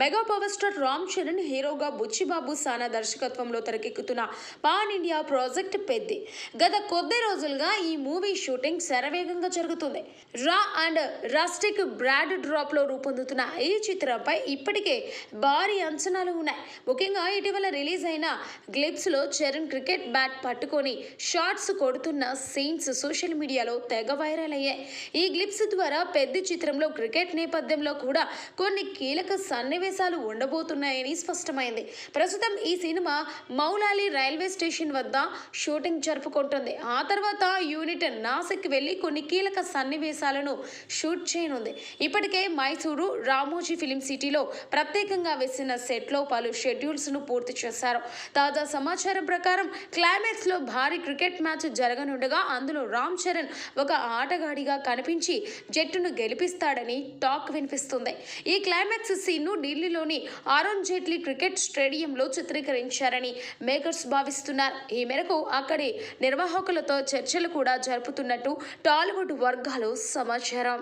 Mega power star Ram Charan హీరోగా బుచ్చిబాబు సానా దర్శకత్వంలో తెరకెక్కుతున్న పాన్ ఇండియా ప్రాజెక్ట్ పెద్ది. గత కొద్ది రోజులుగా ఈ మూవీ షూటింగ్ శరవేగంగా జరుగుతుంది. రా అండ్ రస్టిక్ బ్రాడ్ డ్రాప్లో రూపొందుతున్న ఈ చిత్రంపై ఇప్పటికే భారీ అంచనాలు ఉన్నాయి. ముఖ్యంగా ఇటీవల రిలీజ్ అయిన గ్లిప్స్లో చరణ్ క్రికెట్ బ్యాట్ పట్టుకొని షార్ట్స్ కొడుతున్న సీన్స్ సోషల్ మీడియాలో తెగ వైరల్ అయ్యాయి. ఈ గ్లిప్స్ ద్వారా పెద్ద చిత్రంలో క్రికెట్ నేపథ్యంలో కూడా కొన్ని కీలక సన్నివేశాలు ఉండబోతున్నాయని స్పష్టమైంది. ప్రస్తుతం ఈ సినిమా మౌలాలి రైల్వే స్టేషన్ వద్ద షూటింగ్ జరుపుకుంటుంది. ఆ తర్వాత యూనిట్ నాసిక్ వెళ్ళి కొన్ని కీలక సన్నివేశాలను షూట్ చేయనుంది. ఇప్పటికే మైసూరు రామోజీ ఫిలిం సిటీలో ప్రత్యేకంగా వేసిన సెట్లో పలు షెడ్యూల్స్ను పూర్తి చేశారు. తాజా సమాచారం ప్రకారం క్లైమాక్స్లో భారీ క్రికెట్ మ్యాచ్ జరగనుండగా అందులో రామ్ చరణ్ ఒక ఆటగాడిగా కనిపించి జట్టును గెలిపిస్తాడని టాక్ వినిపిస్తుంది. ఈ క్లైమాక్స్ సీన్ను ఢిల్లీలోని అరుణ్ జైట్లీ క్రికెట్ స్టేడియంలో చిత్రీకరించారని మేకర్స్ భావిస్తున్నారు. ఈ మేరకు అక్కడి నిర్వాహకులతో చర్చలు కూడా జరుపుతున్నట్టు టాలీవుడ్ వర్గాలు సమాచారం.